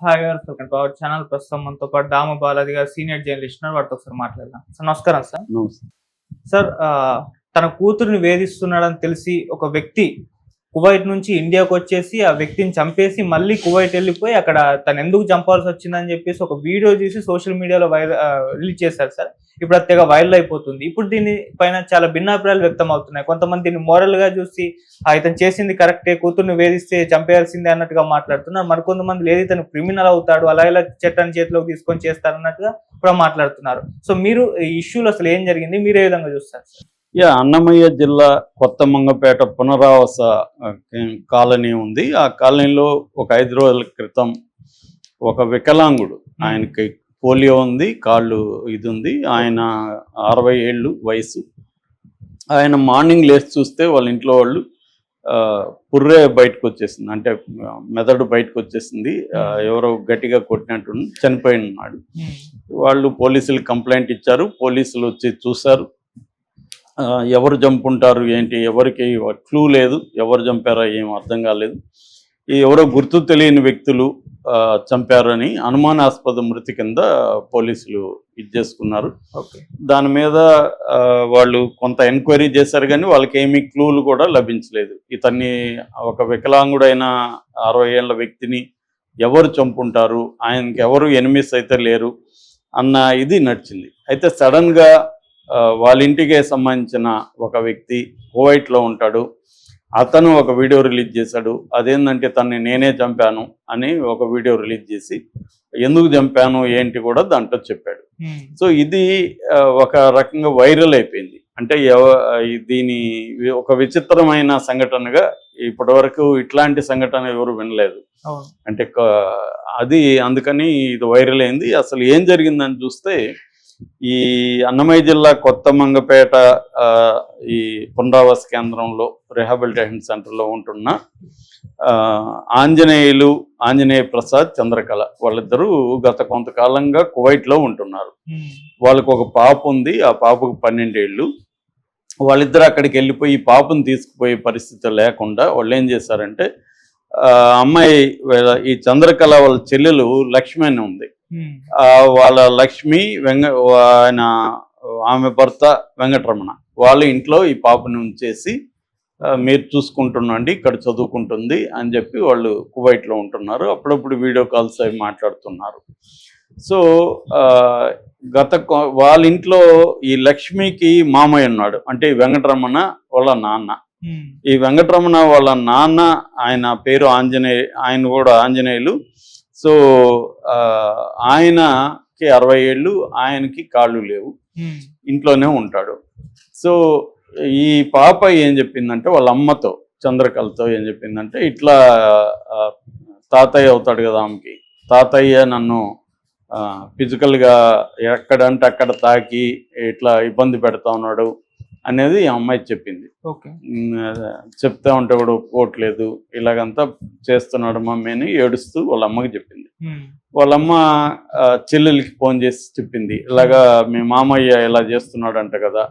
Hi గారు welcome to our channel ప్రస్తుతం మనతో పాటు దామ బాలాజీ గారు సీనియర్ జర్నలిస్ట్ ఉన్నారు. వాటితో ఒకసారి మాట్లాడదాం. సార్ నమస్కారం సార్. సార్ ఆ, తన కూతురుని వేధిస్తున్నాడని తెలిసి ఒక వ్యక్తి కువైట్ నుంచి ఇండియాకి వచ్చేసి ఆ వ్యక్తిని చంపేసి మళ్ళీ కువైట్ వెళ్ళిపోయి అక్కడ తను ఎందుకు చంపాల్సి వచ్చిందని చెప్పేసి ఒక వీడియో చూసి సోషల్ మీడియాలో వైరల్ రిలీజ్ చేశారు సార్. ఇప్పుడు అత్తగా తెగ వైరల్ అయిపోతుంది. ఇప్పుడు దీని పైన చాలా భిన్నాభిప్రాయాలు వ్యక్తం అవుతున్నాయి కొంతమంది దీన్ని మోరల్గా చూసి ఇతను చేసింది కరెక్టే కూతుర్ని వేధిస్తే చంపేయాల్సిందే అన్నట్టుగా మాట్లాడుతున్నారు. మరికొంతమంది లేదు ఇతను క్రిమినల్ అవుతాడు అలా ఇలా చట్టాన్ని చేతిలోకి తీసుకొని చేస్తారు అన్నట్టుగా కూడా మాట్లాడుతున్నారు. సో మీరు ఈ ఇష్యూలో అసలు ఏం జరిగింది? మీరు ఏ విధంగా చూస్తారు సార్? యా అన్నమయ్య జిల్లా కొత్త మంగపేట పునరావాస కాలనీ ఉంది. ఆ కాలనీలో ఒక ఐదు రోజుల క్రితం ఒక వికలాంగుడు ఆయనకి పోలియో ఉంది కాళ్ళు ఇది ఉంది ఆయన అరవై ఏళ్ళు వయసు. ఆయన మార్నింగ్ లేచి చూస్తే వాళ్ళ ఇంట్లో వాళ్ళు పుర్రే బయటకు వచ్చేసింది అంటే మెదడు బయటకు వచ్చేసింది ఎవరో గట్టిగా కొట్టినట్టు చనిపోయి ఉన్నాడు వాళ్ళు పోలీసులు కంప్లైంట్ ఇచ్చారు. పోలీసులు వచ్చి చూశారు. ఎవరు చంపుంటారు ఏంటి ఎవరికి క్లూ లేదు ఎవరు చంపారో ఏం అర్థం కాలేదు. ఈ ఎవరో గుర్తు తెలియని వ్యక్తులు చంపారని అనుమానాస్పద మృతి కింద పోలీసులు ఇది చేసుకున్నారు. ఓకే. దాని మీద వాళ్ళు కొంత ఎంక్వైరీ చేశారు కానీ వాళ్ళకి ఏమీ క్లూలు కూడా లభించలేదు. ఇతన్ని ఒక వికలాంగుడైన అరవై ఏళ్ళ వ్యక్తిని ఎవరు చంపుంటారు ఆయనకి ఎవరు ఎనిమిస్ అయితే లేరు అన్న ఇది నడిచింది. అయితే సడన్గా వాళ్ళ ఇంటికే సంబంధించిన ఒక వ్యక్తి కువైట్లో ఉంటాడు. అతను ఒక వీడియో రిలీజ్ చేశాడు. అదేంటంటే తన్ని నేనే చంపాను అని ఒక వీడియో రిలీజ్ చేసి ఎందుకు చంపాను ఏంటి కూడా దాంట్లో చెప్పాడు. సో ఇది ఒక రకంగా వైరల్ అయిపోయింది. అంటే దీని ఒక విచిత్రమైన సంఘటనగా ఇప్పటివరకు ఇట్లాంటి సంఘటన ఎవరు వినలేదు. అంటే అది అందుకని ఇది వైరల్ అయింది. అసలు ఏం జరిగిందని చూస్తే ఈ అన్నమయ్య జిల్లా కొత్త మంగపేట ఆ, ఈ పునరావాస కేంద్రంలో రిహాబిలిటేషన్ సెంటర్లో ఉంటున్న ఆ, ఆంజనేయులు ఆంజనేయ ప్రసాద్ చంద్రకళ వాళ్ళిద్దరూ గత కొంతకాలంగా కువైట్లో ఉంటున్నారు. వాళ్ళకు ఒక పాప ఉంది ఆ పాపకు పన్నెండేళ్ళు. వాళ్ళిద్దరు అక్కడికి వెళ్ళిపోయి పాపను తీసుకుపోయే పరిస్థితి లేకుండా వాళ్ళు ఏం చేశారంటే అమ్మాయి ఈ చంద్రకళ వాళ్ళ చెల్లెలు లక్ష్మి అని ఉంది. వాళ్ళ లక్ష్మి వెంగ ఆయన ఆమె భర్త వెంకటరమణ. వాళ్ళ ఇంట్లో ఈ పాపను ఉంచేసి మీరు చూసుకుంటుండండి ఇక్కడ చదువుకుంటుంది అని చెప్పి వాళ్ళు కువైట్లో ఉంటున్నారు. అప్పుడప్పుడు వీడియో కాల్స్ అవి మాట్లాడుతున్నారు. సో గత వాళ్ళ ఇంట్లో ఈ లక్ష్మికి మామయ్య ఉన్నాడు. అంటే వెంకటరమణ వాళ్ళ నాన్న. ఈ వెంకటరమణ వాళ్ళ నాన్న ఆయన పేరు ఆంజనేయ ఆయన కూడా ఆంజనేయులు. సో ఆయనకి అరవై ఏళ్ళు ఆయనకి కాళ్ళు లేవు. ఇంట్లోనే ఉంటాడు. సో ఈ పాప ఏం చెప్పిందంటే వాళ్ళ అమ్మతో చంద్రకళతో ఏం చెప్పిందంటే ఇట్లా తాతయ్య అవుతాడు కదా ఆమెకి. తాతయ్య నన్ను ఫిజికల్గా ఎక్కడంటే అక్కడ తాకి ఇట్లా ఇబ్బంది పెడతా ఉన్నాడు. అనేది ఈ అమ్మాయి చెప్పింది. చెప్తా ఉంటే కూడా ఒప్పుకోవట్లేదు. ఇలాగంతా చేస్తున్నాడు మమ్మీ అని ఏడుస్తూ వాళ్ళ అమ్మకి చెప్పింది. వాళ్ళమ్మ చెల్లెలకి ఫోన్ చేసి చెప్పింది. ఇలాగా మీ మామయ్య ఇలా చేస్తున్నాడంట కదా.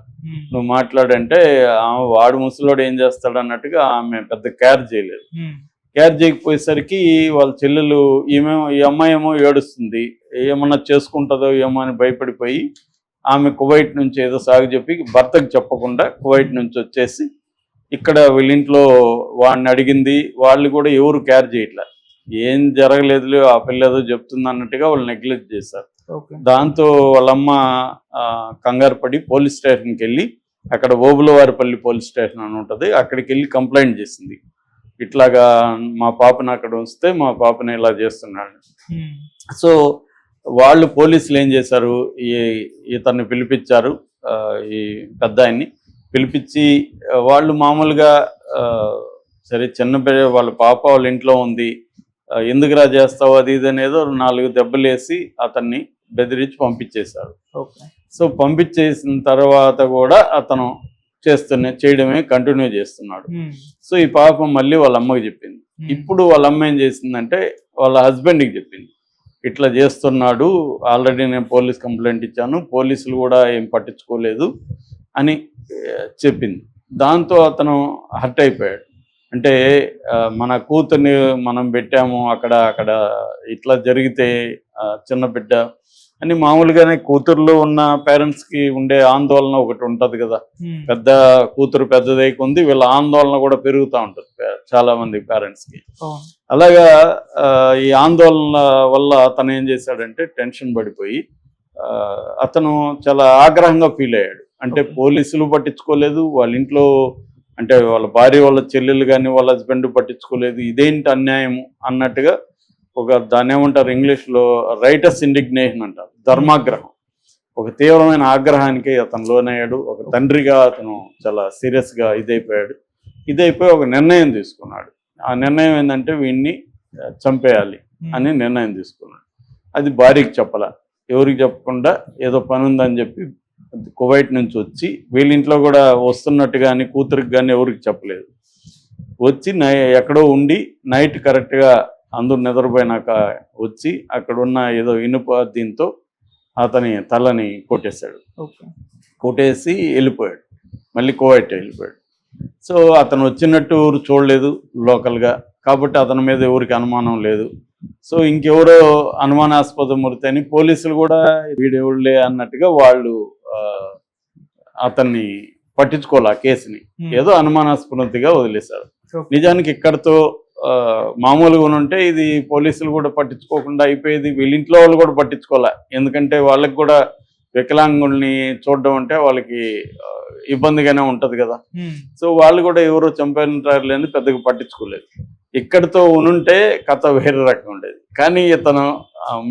నువ్వు మాట్లాడంటే ఆ, వాడు ముసలోడు ఏం చేస్తాడు అన్నట్టుగా ఆమె పెద్ద కేర్ చేయలేదు. కేర్ చేయకపోయేసరికి వాళ్ళ చెల్లెలు ఈమె ఈ అమ్మాయి ఏమో ఏడుస్తుంది. ఏమన్నా చేసుకుంటుందో ఏమో అని భయపడిపోయి ఆమె కువైట్ నుంచి ఏదో సాగు చెప్పి భర్తకు చెప్పకుండా కువైట్ నుంచి వచ్చేసి ఇక్కడ వీళ్ళింట్లో వాడిని అడిగింది వాళ్ళు కూడా ఎవరు కేర్ చేయట్లే ఏం జరగలేదు ఆ పిల్ల ఏదో చెప్తుంది అన్నట్టుగా వాళ్ళు నెగ్లెక్ట్ చేశారు. దాంతో వాళ్ళమ్మ కంగారు పడి పోలీస్ స్టేషన్కి వెళ్ళి అక్కడ ఓబులవారిపల్లి పోలీస్ స్టేషన్ అని ఉంటుంది అక్కడికి వెళ్ళి కంప్లైంట్ చేసింది. ఇట్లాగా మా పాపను అక్కడ ఉంచితే మా పాపని ఇలా చేస్తున్నాడు. సో వాళ్ళు పోలీసులు ఏం చేశారు? ఈ ఇతన్ని పిలిపించారు ఈ పెద్ద ఆయన్ని పిలిపించి వాళ్ళు మామూలుగా సరే చిన్న పిల్ల వాళ్ళ పాప వాళ్ళ ఇంట్లో ఉంది ఎందుకురా చేస్తావు? అది ఇది అనేదో నాలుగు దెబ్బలేసి అతన్ని బెదిరించి పంపించేశారు. సో పంపించేసిన తర్వాత కూడా అతను చేస్తున్న చేయడమే కంటిన్యూ చేస్తున్నాడు. సో ఈ పాపం మళ్ళీ వాళ్ళ అమ్మకి చెప్పింది. ఇప్పుడు వాళ్ళ అమ్మ ఏం చేసిందంటే వాళ్ళ హస్బెండ్కి చెప్పింది. ఇట్లా చేస్తున్నాడు. ఆల్రెడీ నేను పోలీస్ కంప్లైంట్ ఇచ్చాను. పోలీసులు కూడా ఏం పట్టించుకోలేదు అని చెప్పింది. దాంతో అతను హర్ట్ అయిపోయాడు. అంటే మన కూతుర్ని మనం పెట్టాము అక్కడ అక్కడ ఇట్లా జరిగితే చిన్న బిడ్డ అని మామూలుగానే కూతుర్లో ఉన్న పేరెంట్స్కి ఉండే ఆందోళన ఒకటి ఉంటుంది కదా పెద్ద కూతురు పెద్దదై కొంది వీళ్ళ ఆందోళన కూడా పెరుగుతూ ఉంటుంది చాలా మంది పేరెంట్స్కి అవును. అలాగా ఈ ఆందోళన వల్ల అతను ఏం చేశాడంటే టెన్షన్ పడిపోయి అతను చాలా ఆగ్రహంగా ఫీల్ అయ్యాడు అంటే. పోలీసులు పట్టించుకోలేదు వాళ్ళ ఇంట్లో అంటే వాళ్ళ భార్య వాళ్ళ చెల్లెలు కానీ వాళ్ళ హస్బెండ్ పట్టించుకోలేదు ఇదేంటి అన్యాయము అన్నట్టుగా ఒక దాన్ని ఏమంటారు ఇంగ్లీష్లో రైటర్స్ ఇండిగ్నేషన్ అంటారు ధర్మాగ్రహం. ఒక తీవ్రమైన ఆగ్రహానికి అతను లోనయ్యాడు. ఒక తండ్రిగా అతను చాలా సీరియస్గా ఇదైపోయాడు. ఇదైపోయి ఒక నిర్ణయం తీసుకున్నాడు. ఆ నిర్ణయం ఏంటంటే వీడిని చంపేయాలి అని నిర్ణయం తీసుకున్నాడు. అది భార్యకి చెప్పాల. ఎవరికి చెప్పకుండా ఏదో పని ఉందని చెప్పి కువైట్ నుంచి వచ్చి వీళ్ళ ఇంట్లో కూడా వస్తున్నట్టు కానీ కూతురికి కానీ ఎవరికి చెప్పలేదు. వచ్చి నై ఎక్కడో ఉండి నైట్ కరెక్ట్గా అందరూ నిద్రపోయినాక వచ్చి అక్కడ ఉన్న ఏదో ఇనుప దీంతో అతని తలని కొట్టేశాడు. కొట్టేసి వెళ్ళిపోయాడు. మళ్ళీ కువైట్ వెళ్ళిపోయాడు. సో అతను వచ్చినట్టు ఎవరు చూడలేదు లోకల్గా. కాబట్టి అతని మీద ఎవరికి అనుమానం లేదు. సో ఇంకెవరో అనుమానాస్పద మృతి అని పోలీసులు కూడా వీడెవడులే అన్నట్టుగా వాళ్ళు అతన్ని పట్టించుకోవాలి ఆ కేసుని. ఏదో అనుమానాస్పదగా వదిలేశారు. నిజానికి ఇక్కడతో మామూలుగా ఉంటే ఇది పోలీసులు కూడా పట్టించుకోకుండా అయిపోయేది. వీళ్ళ ఇంట్లో వాళ్ళు కూడా పట్టించుకోలే. ఎందుకంటే వాళ్ళకి కూడా వికలాంగుల్ని చూడడం అంటే వాళ్ళకి ఇబ్బందిగానే ఉంటది కదా. సో వాళ్ళు కూడా ఎవరో చంపారు అని పెద్దగా పట్టించుకోలేదు. ఇక్కడితో ఉనుంటే కథ వేరే రకం ఉండేది. కానీ ఇతను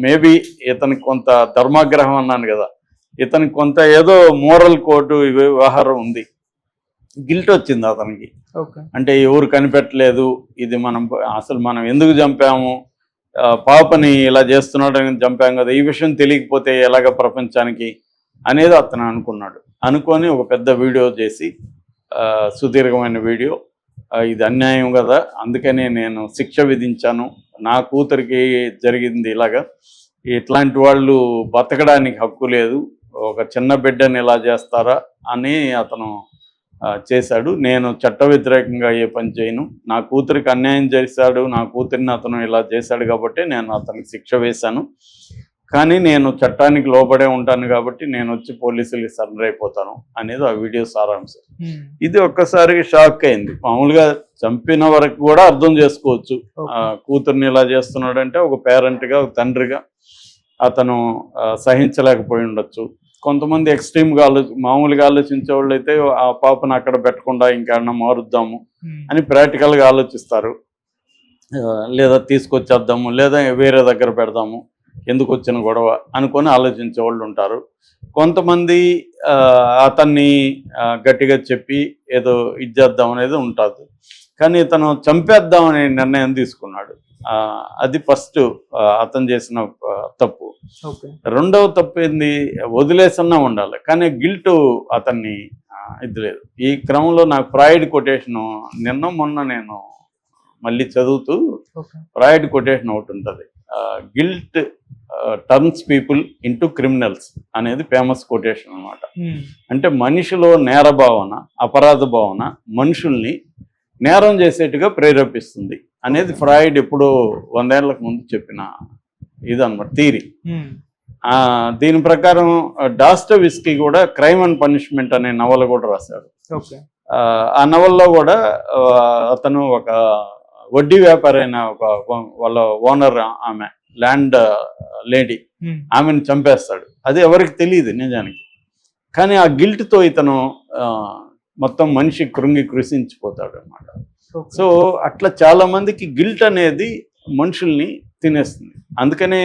మేబీ ఇతనికి కొంత ధర్మాగ్రహం అన్నాను కదా. ఇతనికి కొంత ఏదో మోరల్ కోడ్ వ్యవహారం ఉంది. గిల్ట్ వచ్చింది అతనికి. అంటే ఎవరు కనిపెట్టలేదు ఇది మనం అసలు మనం ఎందుకు చంపాము పాపని ఇలా చేస్తున్నాడని చంపాం కదా ఈ విషయం తెలియకపోతే ఎలాగ ప్రపంచానికి అనేది అతను అనుకున్నాడు. అనుకొని ఒక పెద్ద వీడియో చేసి సుదీర్ఘమైన వీడియో ఇది అన్యాయం కదా అందుకనే నేను శిక్ష విధించాను నా కూతురికి జరిగింది ఇలాగా ఇట్లాంటి వాళ్ళు బతకడానికి హక్కు లేదు ఒక చిన్న బిడ్డని ఇలా చేస్తారా అని అతను చేశాడు. నేను చట్ట వ్యతిరేకంగా ఏ పని చేయను. నా కూతురికి అన్యాయం చేశాడు. నా కూతురిని అతను ఇలా చేశాడు కాబట్టి నేను అతనికి శిక్ష వేశాను. కానీ నేను చట్టానికి లోబడే ఉంటాను కాబట్టి నేను వచ్చి పోలీసులకి సరెండర్ అయిపోతాను అనేది ఆ వీడియో సారాంశం. ఇది ఒక్కసారిగా షాక్ అయింది. మామూలుగా చంపిన వరకు కూడా అర్థం చేసుకోవచ్చు. కూతుర్ని ఇలా చేస్తున్నాడంటే ఒక పేరెంట్గా ఒక తండ్రిగా అతను సహించలేకపోయి ఉండొచ్చు. కొంతమంది ఎక్స్ట్రీమ్గా ఆలోచి మామూలుగా ఆలోచించే వాళ్ళు అయితే ఆ పాపను అక్కడ పెట్టకుండా ఇంకేమన్నా మారుద్దాము ఉమ్, అని ప్రాక్టికల్గా ఆలోచిస్తారు. లేదా తీసుకొచ్చేద్దాము లేదా వేరే దగ్గర పెడదాము ఎందుకు వచ్చిన గొడవ అనుకొని ఆలోచించే వాళ్ళు ఉంటారు. కొంతమంది ఆ, అతన్ని గట్టిగా చెప్పి ఏదో ఇచ్చేద్దాం అనేది ఉంటుంది. కానీ తను చంపేద్దాం అనే నిర్ణయం తీసుకున్నాడు. అది ఫస్ట్ అతను చేసిన తప్పు. రెండవ తప్పు ఏంది వదిలేసన్నా ఉండాలి. కానీ గిల్ట్ అతన్ని ఇది లేదు. ఈ క్రమంలో నాకు ఫ్రాయిడ్ కొటేషన్ నిన్న మొన్న నేను మళ్ళీ చదువుతూ ఓకే. ఫ్రాయిడ్ కొటేషన్ ఒకటి ఉంటుంది. Guilt turns people into criminals అనేది ఫేమస్ కొటేషన్ అన్నమాట. ఉమ్, అంటే మనిషిలో నేర భావన అపరాధ భావన మనుషుల్ని నేరం చేసేట్టుగా ప్రేరేపిస్తుంది అనేది ఫ్రాయిడ్ ఎప్పుడో వందేళ్ళకు ముందు చెప్పిన ఇదన్నమాట థీరీ దీని ప్రకారం డాస్టోవిస్కీ కూడా క్రైమ్ అండ్ పనిష్మెంట్ అనే నవల కూడా రాశాడు. ఆ, నవల్లో కూడా అతను ఒక వడ్డీ వ్యాపారి అయిన ఒక వాళ్ళ ఓనర్ ఆమె ల్యాండ్ లేడీ ఆమెను చంపేస్తాడు. అది ఎవరికి తెలియదు నిజానికి. కానీ ఆ గిల్ట్తో ఇతను మొత్తం మనిషి కృంగి కృషించిపోతాడు అనమాట. సో అట్లా చాలా మందికి గిల్ట్ అనేది మనుషుల్ని తినేస్తుంది. అందుకనే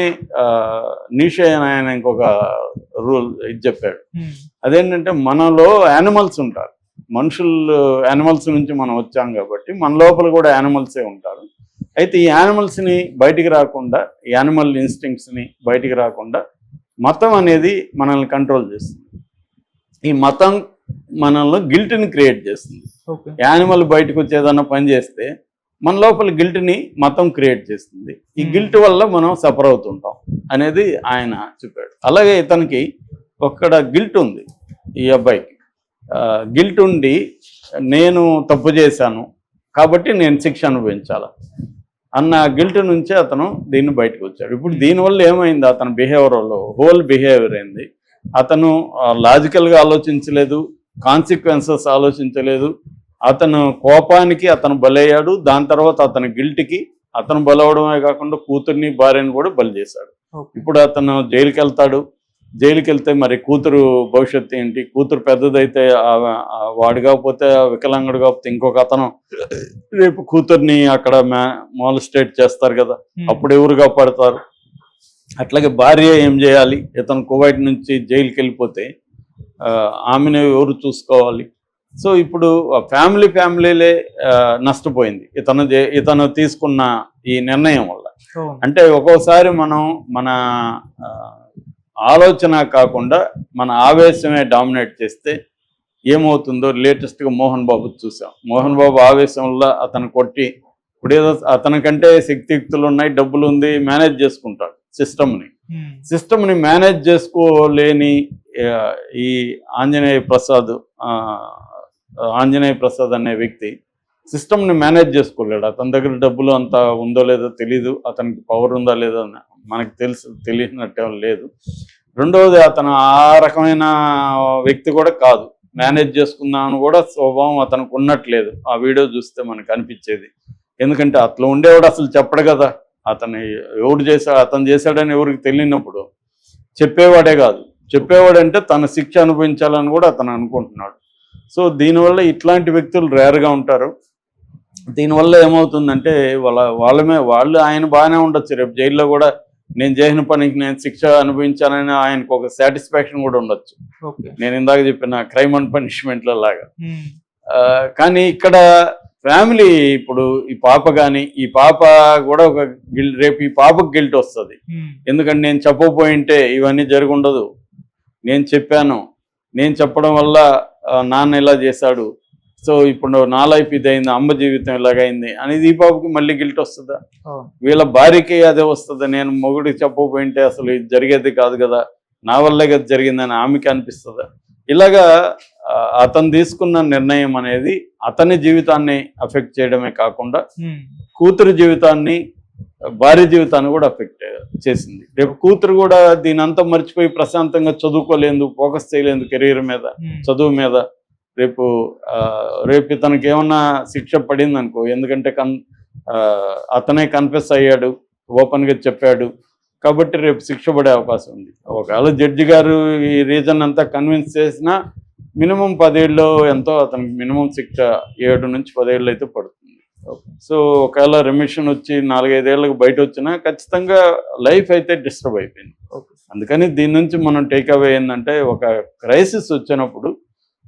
నీషే అని ఆయన ఇంకొక రూల్ ఇది చెప్పాడు. ఉమ్, అదేంటంటే మనలో యానిమల్స్ ఉంటారు. మనుషులు యానిమల్స్ నుంచి మనం వచ్చాం కాబట్టి మన లోపల కూడా యానిమల్సే ఉంటారు. అయితే ఈ యానిమల్స్ని బయటికి రాకుండా యానిమల్ ఇన్స్టింక్ట్స్ని బయటికి రాకుండా మతం అనేది మనల్ని కంట్రోల్ చేస్తుంది. ఈ మతం మనల్ని గిల్ట్ని క్రియేట్ చేస్తుంది. యానిమల్ బయటకు వచ్చి పని చేస్తే మన లోపల గిల్ట్ని మతం క్రియేట్ చేస్తుంది. ఈ. గిల్ట్ వల్ల మనం సఫర్ అవుతుంటాం అనేది ఆయన చెప్పాడు. అలాగే ఇతనికి ఒక్కడ గిల్ట్ ఉంది ఈ అబ్బాయికి. గిల్ట్ ఉండి నేను తప్పు చేశాను కాబట్టి నేను శిక్ష అనుభవించాలా. అన్న గిల్ట్ నుంచే అతను దీన్ని బయటకు వచ్చాడు. ఇప్పుడు దీనివల్ల ఏమైంది? అతని బిహేవియర్లో హోల్ బిహేవియర్ అయింది అతను లాజికల్గా ఆలోచించలేదు కాన్సిక్వెన్సెస్ ఆలోచించలేదు అతను కోపానికి అతను బలయ్యాడు దాని తర్వాత అతని గిల్ట్కి అతను బలవడమే కాకుండా కూతుర్ని భార్యని కూడా బలి చేశాడు. ఇప్పుడు అతను జైలుకి వెళ్తాడు జైలుకి వెళ్తే మరి కూతురు భవిష్యత్తు ఏంటి? కూతురు పెద్దదైతే వాడు కాకపోతే ఆ వికలాంగుడు కాకపోతే ఇంకొక అతను. రేపు కూతుర్ని అక్కడ మాలిస్టేట్ చేస్తారు కదా అప్పుడు ఎవరు కాపాడతారు? అట్లాగే భార్య ఏం చేయాలి? ఇతను కువైట్ నుంచి జైలుకి వెళ్ళిపోతే ఆమెను ఎవరు చూసుకోవాలి? సో ఇప్పుడు ఫ్యామిలీ ఫ్యామిలీలే నష్టపోయింది ఇతను ఇతను తీసుకున్న ఈ నిర్ణయం వల్ల. అంటే ఒక్కోసారి మనం మన ఆలోచన కాకుండా మన ఆవేశమే డామినేట్ చేస్తే ఏమవుతుందో లేటెస్ట్గా మోహన్ బాబు చూసాం మోహన్ బాబు ఆవేశం వల్ల అతను కొట్టి ఇప్పుడు ఏదో అతనికంటే శక్తియుక్తులు ఉన్నాయి డబ్బులు ఉంది మేనేజ్ చేసుకుంటాడు సిస్టమ్ని. సిస్టమ్ని మేనేజ్ చేసుకోలేని ఈ ఆంజనేయ ప్రసాద్ ఆ, ఆంజనేయ ప్రసాద్ అనే వ్యక్తి సిస్టమ్ని మేనేజ్ చేసుకోలేడు. అతని దగ్గర డబ్బులు అంత ఉందో లేదో తెలీదు. అతనికి పవర్ ఉందా లేదో అని మనకు తెలుసు తెలియనట్టే లేదు. రెండవది అతను ఆ రకమైన వ్యక్తి కూడా కాదు. మేనేజ్ చేసుకుందామని కూడా స్వభావం అతనికి ఉన్నట్లేదు. ఆ వీడియో చూస్తే మనకు అనిపించేది. ఎందుకంటే అట్లా ఉండేవాడు అసలు చెప్పడు కదా. అతను ఎవడు చేశా అతను చేశాడని ఎవరికి తెలియనప్పుడు చెప్పేవాడే కాదు. చెప్పేవాడంటే తన శిక్ష అనుభవించాలని కూడా అతను అనుకుంటున్నాడు. సో దీనివల్ల ఇట్లాంటి వ్యక్తులు రేర్గా ఉంటారు. దీనివల్ల ఏమవుతుందంటే వాళ్ళ వాళ్ళమే వాళ్ళు ఆయన బాగానే ఉండొచ్చు. రేపు జైల్లో కూడా నేను చేసిన పనికి నేను శిక్ష అనుభవించానని ఆయనకు ఒక సాటిస్ఫాక్షన్ కూడా ఉండొచ్చు. నేను ఇందాక చెప్పిన క్రైమ్ అండ్ పనిష్మెంట్ల లాగా. కానీ ఇక్కడ ఫ్యామిలీ ఇప్పుడు ఈ పాప కానీ ఈ పాప కూడా ఒక గిల్ రేపు ఈ పాపకు గిల్ట్ వస్తుంది. ఎందుకంటే నేను చెప్పకపోయింటే ఇవన్నీ జరుగుండదు. నేను చెప్పాను. నేను చెప్పడం వల్ల నాన్న ఇలా చేశాడు? సో ఇప్పుడు నా లైఫ్ ఇది అయింది అమ్మ జీవితం ఇలాగైంది అనేది ఈ పాపకి మళ్ళీ గిల్ట్ వస్తుందా. వీళ్ళ భార్యకి అదే వస్తుంది? నేను మొగుడికి చెప్పకపోయింటే అసలు ఇది జరిగేది కాదు కదా. నా వల్లే కదా జరిగిందని ఆమెకి అనిపిస్తుందా? ఇలాగా అతను తీసుకున్న నిర్ణయం అనేది అతని జీవితాన్ని అఫెక్ట్ చేయడమే కాకుండా. కూతురు జీవితాన్ని భార్య జీవితాన్ని కూడా అఫెక్ట్ చేసింది. రేపు కూతురు కూడా దీని అంతా మర్చిపోయి ప్రశాంతంగా చదువుకోలేదు ఫోకస్ చేయలేదు కెరీర్ మీద ఉమ్. చదువు మీద. రేపు రేపు ఇతనికి ఏమన్నా శిక్ష పడింది అనుకో ఎందుకంటే కన్ అతనే కన్ఫెస్ అయ్యాడు ఓపెన్గా చెప్పాడు. కాబట్టి రేపు శిక్ష పడే అవకాశం ఉంది. ఒకవేళ జడ్జి గారు ఈ రీజన్ అంతా కన్విన్స్ చేసినా మినిమం పదేళ్ళు ఎంతో అతనికి మినిమం శిక్ష ఏడు నుంచి పదేళ్ళు అయితే పడుతుంది. సో ఒకవేళ రెమిషన్ వచ్చి నాలుగైదేళ్ళకు బయట వచ్చినా ఖచ్చితంగా లైఫ్ అయితే డిస్టర్బ్ అయిపోయింది. ఓకే అందుకని దీని నుంచి మనం టేక్ అవే ఏంటంటే ఒక క్రైసిస్ వచ్చినప్పుడు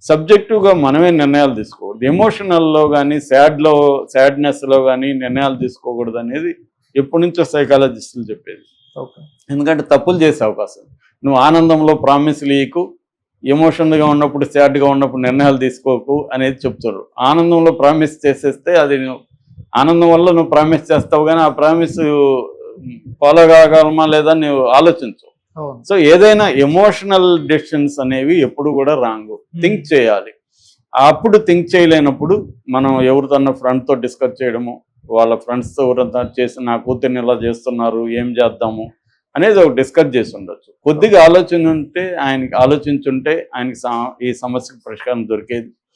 సబ్జెక్టివ్గా మనమే నిర్ణయాలు తీసుకోకూడదు. ఎమోషనల్లో కానీ సాడ్లో సాడ్నెస్లో కానీ నిర్ణయాలు తీసుకోకూడదు అనేది ఎప్పటి నుంచో సైకాలజిస్టులు చెప్పేది. ఓకే ఎందుకంటే తప్పులు చేసే అవకాశం. నువ్వు ఆనందంలో ప్రామిస్ లీకు ఎమోషన్గా ఉన్నప్పుడు సాడ్గా ఉన్నప్పుడు నిర్ణయాలు తీసుకోకు అనేది చెప్తారు ఆనందంలో ప్రామిస్ చేసేస్తే అది నువ్వు ఆనందం వల్ల నువ్వు ప్రామిస్ చేస్తావు కానీ ఆ ప్రామిస్ ఫాలో కాగలమా లేదా నువ్వు ఆలోచించు. అవును. సో ఏదైనా ఎమోషనల్ డెసిషన్స్ అనేవి ఎప్పుడు కూడా రాంగ్. థింక్ చేయాలి. అప్పుడు థింక్ చేయలేనప్పుడు మనం ఎవరితోన్నా ఫ్రెండ్తో డిస్కస్ చేయడము వాళ్ళ ఫ్రెండ్స్తో ఎవరంతా చేసి నా కూతుర్ని ఇలా చేస్తున్నారు ఏం చేద్దాము అనేది ఒక డిస్కస్ చేసి ఉండొచ్చు. కొద్దిగా ఆలోచన ఉంటే ఆయనకి ఆలోచించుంటే ఆయనకి సా- ఈ సమస్యకు పరిష్కారం దొరికేది